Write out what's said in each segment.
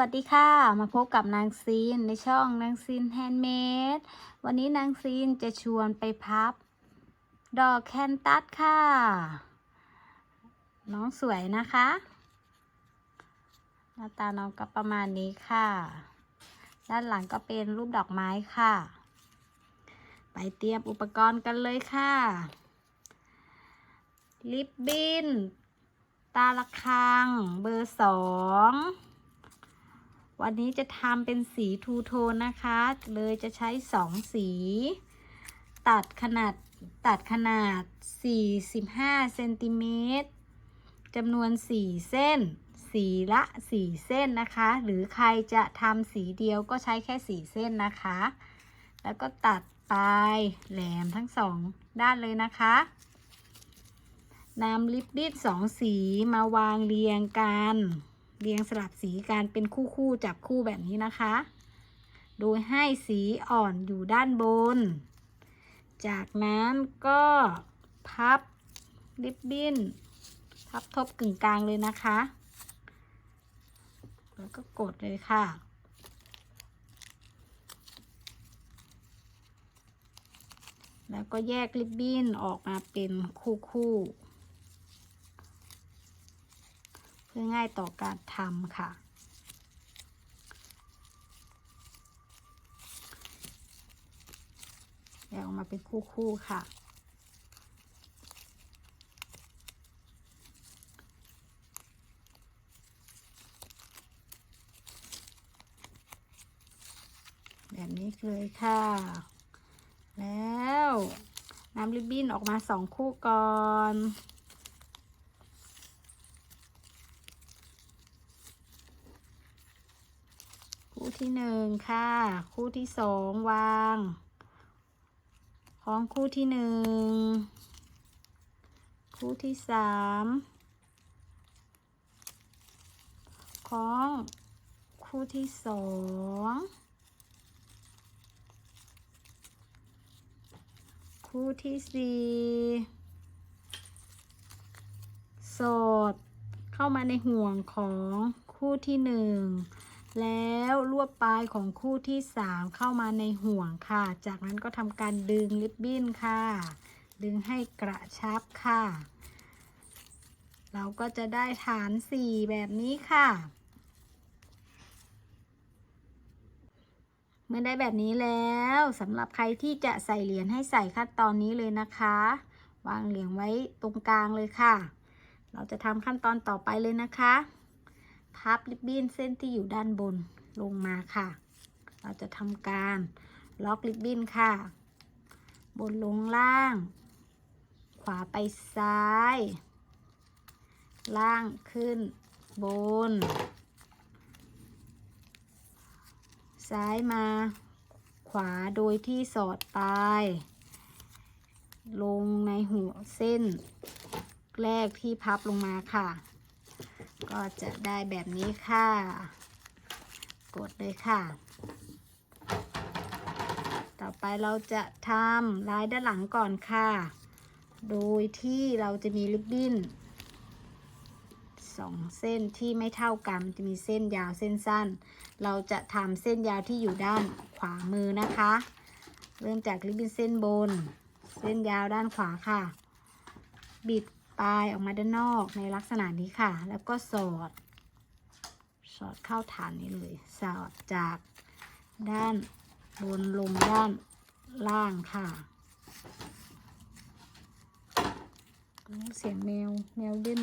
วัสดีค่ะ มาพบกับนางซีนในช่องนางซีนแฮนด์เมดวันนี้นางซีนจะชวนไปพับ ดอกแคนตัสค่ะ น้องสวยนะคะ หน้าตาน้องก็ประมาณนี้ค่ะ ด้านหลังก็เป็นรูปดอกไม้ค่ะ ไปเตรียมอุปกรณ์กันเลยค่ะ ลิปบิน ตาละคัง เบอร์สอง วันนี้จะทำเป็นสีทูโทนนะคะ เลยจะใช้สองสี ตัดขนาดตัดขนาด 45เซนติเมตรจำนวน 4 เส้น สีละ 4 เส้นนะคะ หรือใครจะทำสีเดียวก็ใช้แค่ 4 เส้นนะคะ แล้วก็ตัดปลายแหลมทั้งสองด้านเลยนะคะนำลิปบิ้นสองสีมาวางเรียงกัน เรียงสลับสีกันเป็นคู่คู่ๆจับคู่แบบนี้นะคะ โดยให้สีอ่อนอยู่ด้านบน จากนั้นก็พับลิปบิ้น พับทบกึ่งกลางเลยนะคะ แล้วก็กดเลยค่ะแล้วก็แยกลิปบิ้นออกมาเป็นคู่คู่ๆเพื่อง่ายต่อการทำค่ะ แยกออกมาเป็นคู่คู่ๆค่ะแบบนี้เลยค่ะ แล้วนำริบบิ้นออกมาสองคู่ก่อน ที่หนึ่งค่ะ คู่ที่สองวาง ของคู่ที่หนึ่ง คู่ที่สามของคู่ที่สองคู่ที่สี่โสดเข้ามาในห่วงของคู่ที่หนึ่ง แล้วรวบปลายของคู่ที่สามเข้ามาในห่วงค่ะ จากนั้นก็ทำการดึงลิบบิ้นค่ะ ดึงให้กระชับค่ะ เราก็จะได้ฐานสี่แบบนี้ค่ะ เมื่อได้แบบนี้แล้วสำหรับใครที่จะใส่เหรียญให้ใส่ขั้นตอนนี้เลยนะคะ วางเหรียญไว้ตรงกลางเลยค่ะ เราจะทำขั้นตอนต่อไปเลยนะคะ พับริบบิ้นเส้นที่อยู่ด้านบนลงมาค่ะ เราจะทำการล็อกริบบิ้นค่ะ บนลงล่าง ขวาไปซ้าย ล่างขึ้นบน ซ้ายมา ขวาโดยที่สอดปลายลงในหัวเส้น แรกที่พับลงมาค่ะ ก็จะได้แบบนี้ค่ะ กดเลยค่ะ ต่อไปเราจะทำลายด้านหลังก่อนค่ะ โดยที่เราจะมีริบบิ้นสองเส้นที่ไม่เท่ากันจะมีเส้นยาวเส้นสั้น เราจะทำเส้นยาวที่อยู่ด้านขวามือนะคะ เริ่มจากริบบิ้นเส้นบน เส้นยาวด้านขวาค่ะ บิด ปลายออกมาด้านนอกในลักษณะนี้ค่ะ แล้วก็สอด สอดเข้าฐานนี้เลย สอดจากด้านบนลงด้านล่างค่ะเสียงแมว แมวเล่น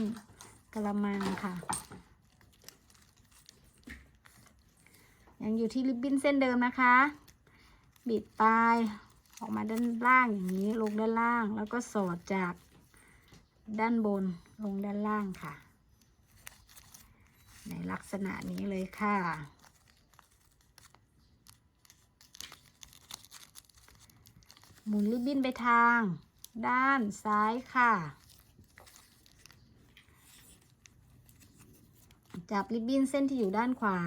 กระมังค่ะ ยังอยู่ที่ริบบิ้นเส้นเดิมนะคะ บิดปลายออกมาด้านล่างอย่างนี้ ลงด้านล่าง แล้วก็สอดจาก ด้านบนลงด้านล่างค่ะ ในลักษณะนี้เลยค่ะ หมุนริบบิ้นไปทาง ด้านซ้ายค่ะ จับริบบิ้นเส้นที่อยู่ด้านขวา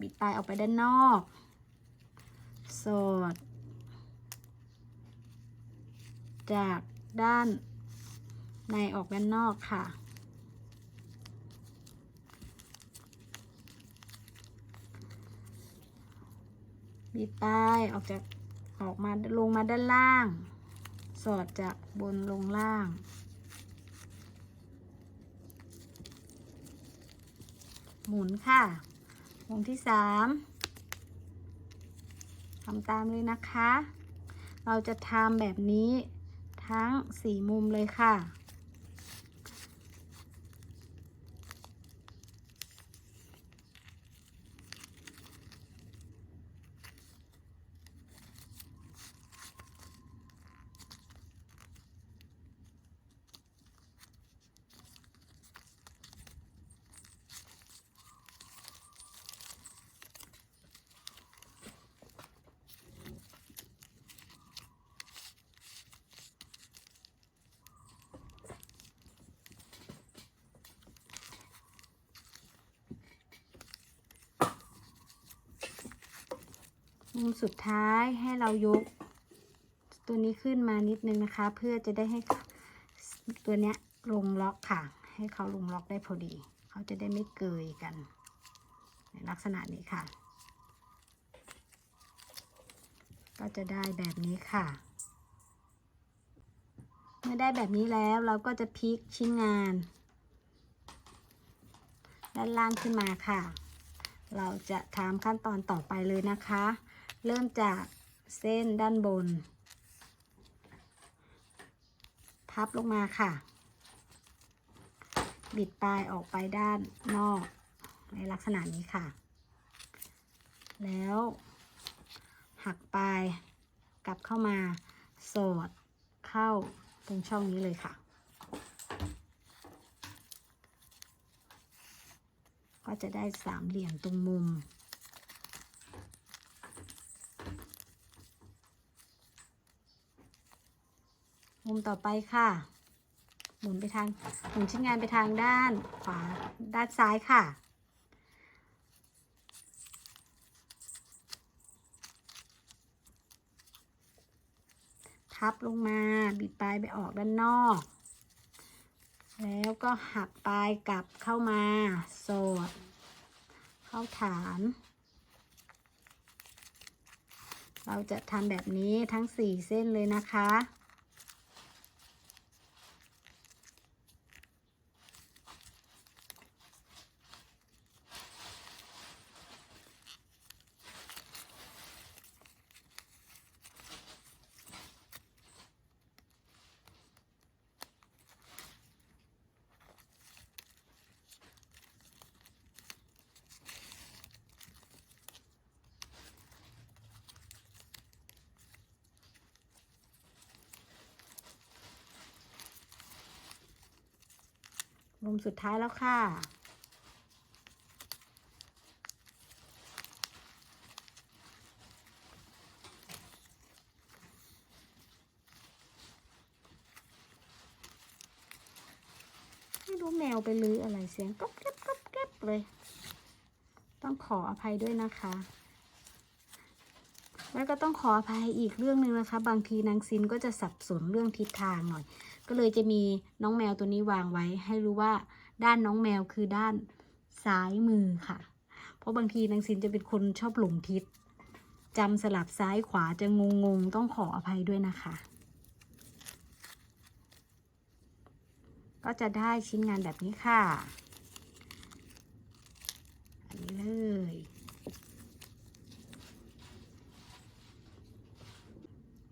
บิดปลายออกไปด้านนอก สอด จากด้าน ในออกด้านนอกค่ะ บีบใต้ออกจากออกมาลงมาด้านล่าง สอดจากบนลงล่าง หมุนค่ะ วงที่สามทำตามเลยนะคะ เราจะทำแบบนี้ทั้งสี่มุมเลยค่ะ มุมสุดท้ายให้เรายก ตัวนี้ขึ้นมานิดนึงนะคะ เพื่อจะได้ให้ตัวเนี้ยลงล็อกค่ะ ให้เขาลงล็อกได้พอดี เขาจะได้ไม่เกยกัน ในลักษณะนี้ค่ะ ก็จะได้แบบนี้ค่ะ เมื่อได้แบบนี้แล้วเราก็จะพลิกชิ้นงาน ด้านล่างขึ้นมาค่ะเราจะทำขั้นตอนต่อไปเลยนะคะ เริ่มจากเส้นด้านบน พับลงมาค่ะ บิดปลายออกไปด้านนอก ในลักษณะนี้ค่ะ แล้วหักปลายกลับเข้ามาสอดเข้าตรงช่องนี้เลยค่ะ ก็จะได้สามเหลี่ยมตรงมุม มต่อไปค่ะ หมุนไปทางหมุนชิ้นงานไปทางด้านขวาด้านซ้ายค่ะ พับลงมาบิดปลายไปออกด้านนอก แล้วก็หักปลายกลับเข้ามาโสดเข้าฐานเราจะทำแบบนี้ทั้งสี่เส้นเลยนะคะ มุมสุดท้ายแล้วค่ะ ไม่รู้แมวไปลืออะไรเสียงก๊อบแก๊บก๊อบแก๊บเลย ต้องขออภัยด้วยนะคะแล้วก็ต้องขออภัยอีกเรื่องหนึ่งนะคะ บางทีนางซินก็จะสับสนเรื่องทิศทางหน่อย ก็เลยจะมีน้องแมวตัวนี้วางไว้ ให้รู้ว่าด้านน้องแมวคือด้านซ้ายมือค่ะ เพราะบางทีนางซินจะเป็นคนชอบหลงทิศจำสลับซ้ายขวาจะงงงๆต้องขออภัยด้วยนะคะ ก็จะได้ชิ้นงานแบบนี้ค่ะ อันนี้เลย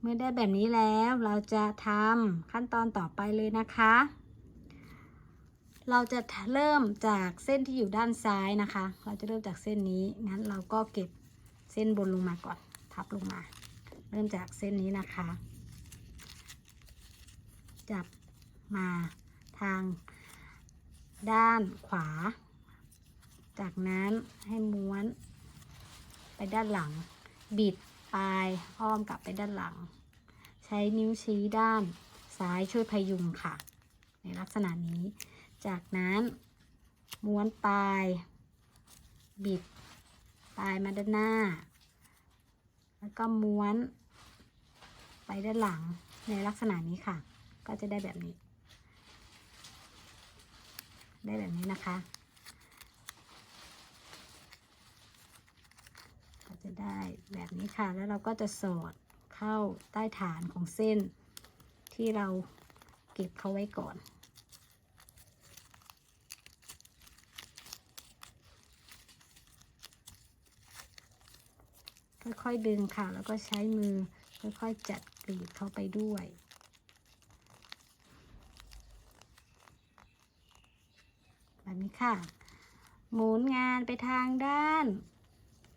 เมื่อได้แบบนี้แล้วเราจะทำขั้นตอนต่อไปเลยนะคะ เราจะเริ่มจากเส้นที่อยู่ด้านซ้ายนะคะ เราจะเริ่มจากเส้นนี้ งั้นเราก็เก็บเส้นบนลงมาก่อน ทับลงมา เริ่มจากเส้นนี้นะคะ จับมาทางด้านขวา จากนั้นให้ม้วนไปด้านหลังบิด ปลายอ้อมกลับไปด้านหลัง ใช้นิ้วชี้ด้านซ้ายช่วยพยุงค่ะ ในลักษณะนี้ จากนั้นม้วนปลาย บิด ปลายมาด้านหน้า แล้วก็ม้วน ไปด้านหลังในลักษณะนี้ค่ะ ก็จะได้แบบนี้ ได้แบบนี้นะคะ จะได้แบบนี้ค่ะ แล้วเราก็จะสอดเข้าใต้ฐานของเส้น ที่เราเก็บเขาไว้ก่อน ค่อยๆดึงค่ะ แล้วก็ใช้มือค่อยๆจัดกรีดเข้าไปด้วยแบบนี้ค่ะ หมุนงานไปทางด้าน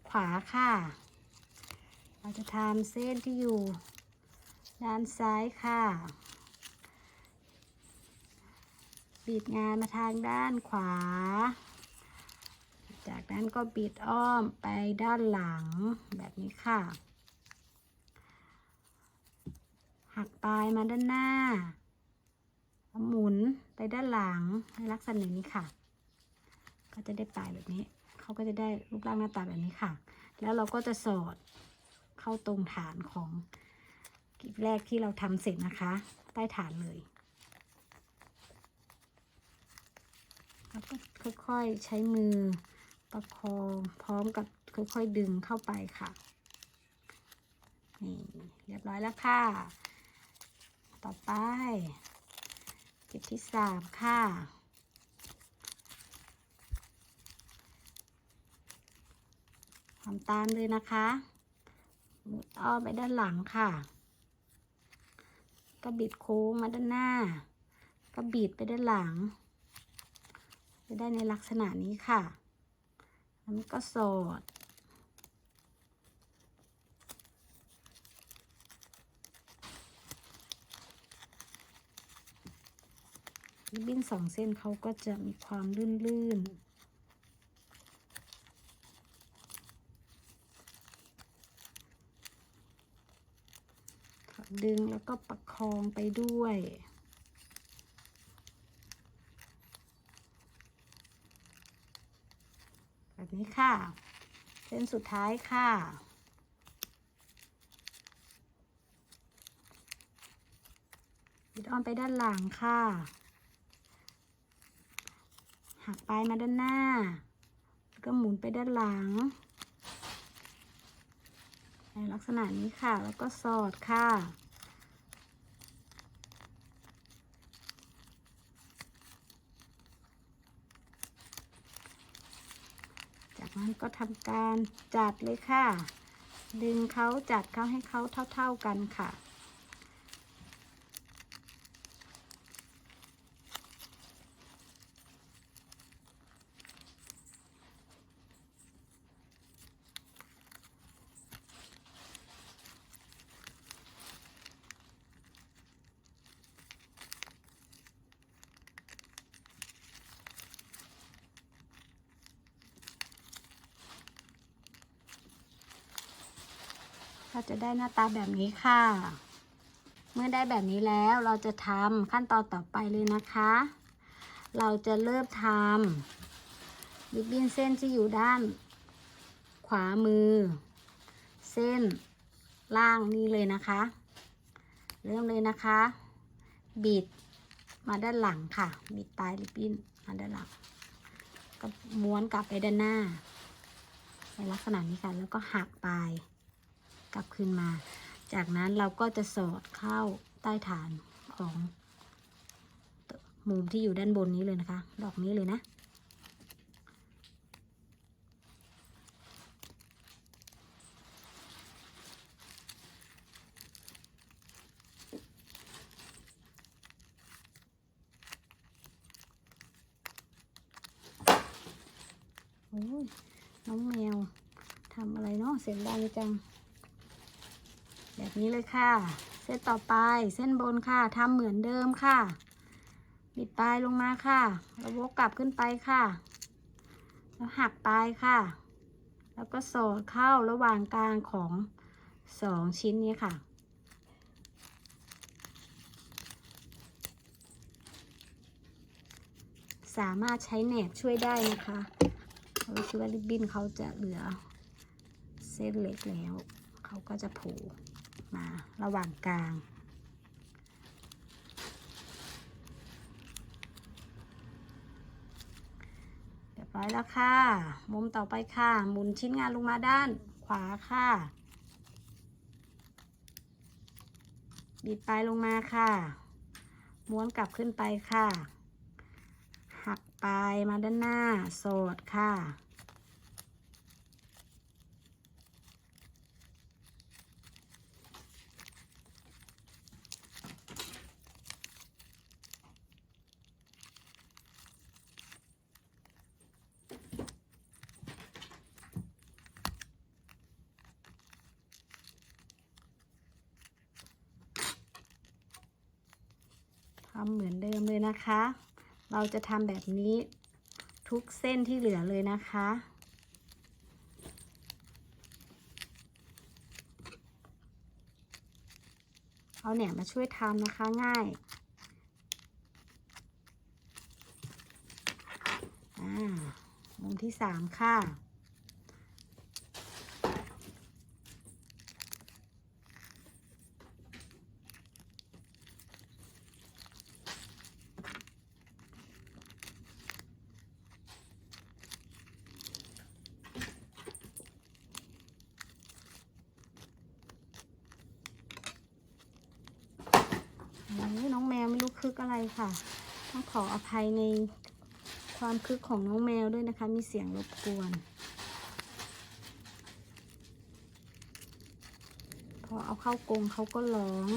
ขวาค่ะ เราจะทำเส้นที่อยู่ด้านซ้ายค่ะบิดงานมาทางด้านขวา จากนั้นก็บิดอ้อมไปด้านหลังแบบนี้ค่ะ หักปลายมาด้านหน้า หมุนไปด้านหลังในลักษณะนี้ค่ะ ก็จะได้ปลายแบบนี้ เขาก็จะได้รูปร่างหน้าตาแบบนี้ค่ะ แล้วเราก็จะสอดเข้าตรงฐานของกลีบแรกที่เราทำเสร็จนะคะ ใต้ฐานเลยแล้วก็ค่อยๆใช้มือประคองพร้อมกับค่อยๆดึงเข้าไปค่ะนี่เรียบร้อยแล้วค่ะ ต่อไปเก็บที่สามค่ะ ทำตามเลยนะคะมุดอ้อมไปด้านหลังค่ะก็บิดโค้งมาด้านหน้า ก็บิดไปด้านหลัง จะได้ในลักษณะนี้ค่ะแล้วก็สอดริบบิ้นสองเส้นเขาก็จะมีความลื่นๆ ดึงแล้วก็ประคองไปด้วย แบบนี้ค่ะ เส้นสุดท้ายค่ะ บิดอ้อมไปด้านหลังค่ะ หักปลายมาด้านหน้า แล้วก็หมุนไปด้านหลังในลักษณะนี้ค่ะ แล้วก็สอดค่ะ จาก นั้นก็ทำการจัดเลยค่ะ ดึงเขาจัดเขาให้เขาเท่า ๆกันค่ะ ก็จะได้หน้าตาแบบนี้ค่ะ เมื่อได้แบบนี้แล้วเราจะทำขั้นตอนต่อไปเลยนะคะ เราจะเริ่มทำริบบิ้นเส้นที่อยู่ด้าน ขวามือ เส้นล่างนี้เลยนะคะ เริ่มเลยนะคะ บิดมาด้านหลังค่ะ บิดปลายริบบิ้นมาด้านหลังก็ม้วนกลับไปด้านหน้าในลักษณะนี้ค่ะ แล้วก็หักปลาย กลับคืนมา จากนั้นเราก็จะสอดเข้าใต้ฐานของมุมที่อยู่ด้านบนนี้เลยนะคะ ดอกนี้เลยนะโอ้ยน้องแมวทำอะไรเนาะเสียงดังจัง นี้เลยค่ะ เส้นต่อไปเส้นบนค่ะทำเหมือนเดิมค่ะ บิดปลายลงมาค่ะ แล้ววกกลับขึ้นไปค่ะ แล้วหักปลายค่ะ แล้วก็สอดเข้าระหว่างกลางของสองชิ้นนี้ค่ะสามารถใช้แหนบช่วยได้นะคะเพราะคิดว่าริบบิ้นเขาจะเหลือเส้นเล็กแล้ว เขาก็จะผล่ มาระหว่างกลาง เรียบร้อยแล้วค่ะ มุมต่อไปค่ะ หมุนชิ้นงานลงมาด้านขวาค่ะ บิดปลายลงมาค่ะ ม้วนกลับขึ้นไปค่ะ หักปลายมาด้านหน้า โสดค่ะ ทำเหมือนเดิมเลยนะคะ เราจะทำแบบนี้ทุกเส้นที่เหลือเลยนะคะ เอาเนี่ยมาช่วยทำนะคะง่ายอ่ามุมที่สามค่ะ โอ้ยน้องแมวไม่รู้ คึกอะไรค่ะ ต้องขออภัยในความคึกของน้องแมวด้วยนะคะ มีเสียงรบกวน พอเอาเข้ากรงเขาก็ร้อง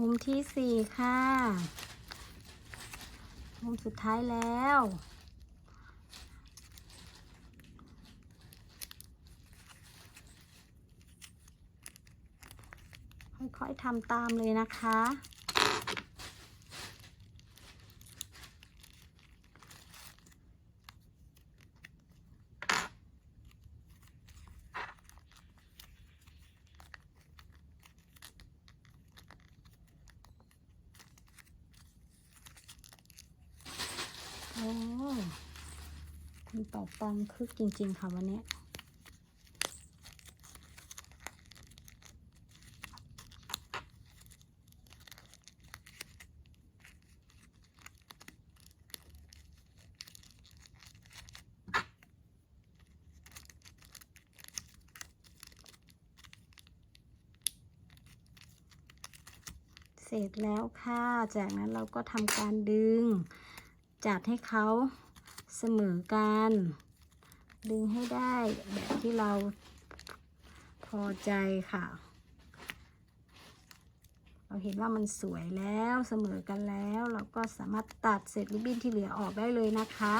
มุมที่สี่ค่ะ มุมสุดท้ายแล้ว ค่อยๆทำตามเลยนะคะ โอ้คุณเป่าปัง คึกจริง ๆ ค่ะวันนี้เสร็จแล้วค่ะ จากนั้นเราก็ทำการดึง จัดให้เขาเสมอกัน ดึงให้ได้แบบที่เราพอใจค่ะ เราเห็นว่ามันสวยแล้วเสมอกันแล้ว เราก็สามารถตัดเศษริบบิ้นที่เหลือออกได้เลยนะคะ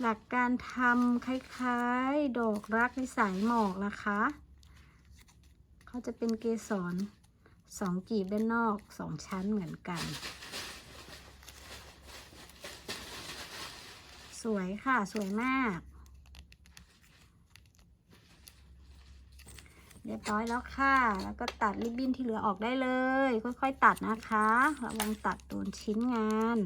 หลักการทำคล้ายๆ ดอกรักในสายหมอกนะคะ เขาจะเป็นเกสรสองกีบด้านนอกสองชั้นเหมือนกัน สวยค่ะสวยมาก เรียบร้อยแล้วค่ะ แล้วก็ตัดริบบิ้นที่เหลือออกได้เลย ค่อยๆตัดนะคะ ระวังตัดโดนชิ้นงาน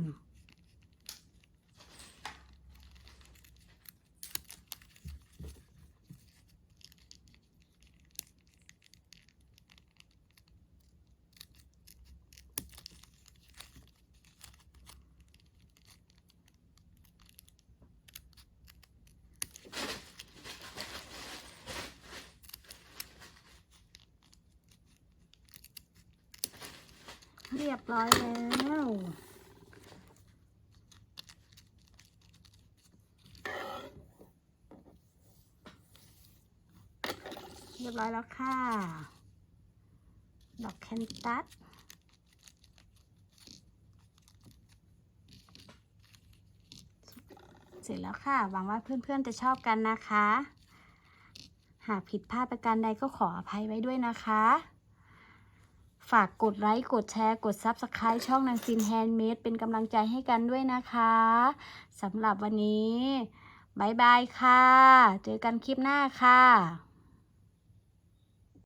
เรียบร้อยแล้ว เรียบร้อยแล้วค่ะ ดอกแคนตัสเสร็จแล้วค่ะ หวังว่าเพื่อนๆจะชอบกันนะคะ หากผิดพลาดประการใดก็ขออภัยไว้ด้วยนะคะ ฝากกดไลค์ กดแชร์ กด Subscribe ช่องนางซินแฮนด์เมดเป็นกำลังใจให้กันด้วยนะคะสำหรับวันนี้บายบายค่ะ เจอกันคลิปหน้าค่ะ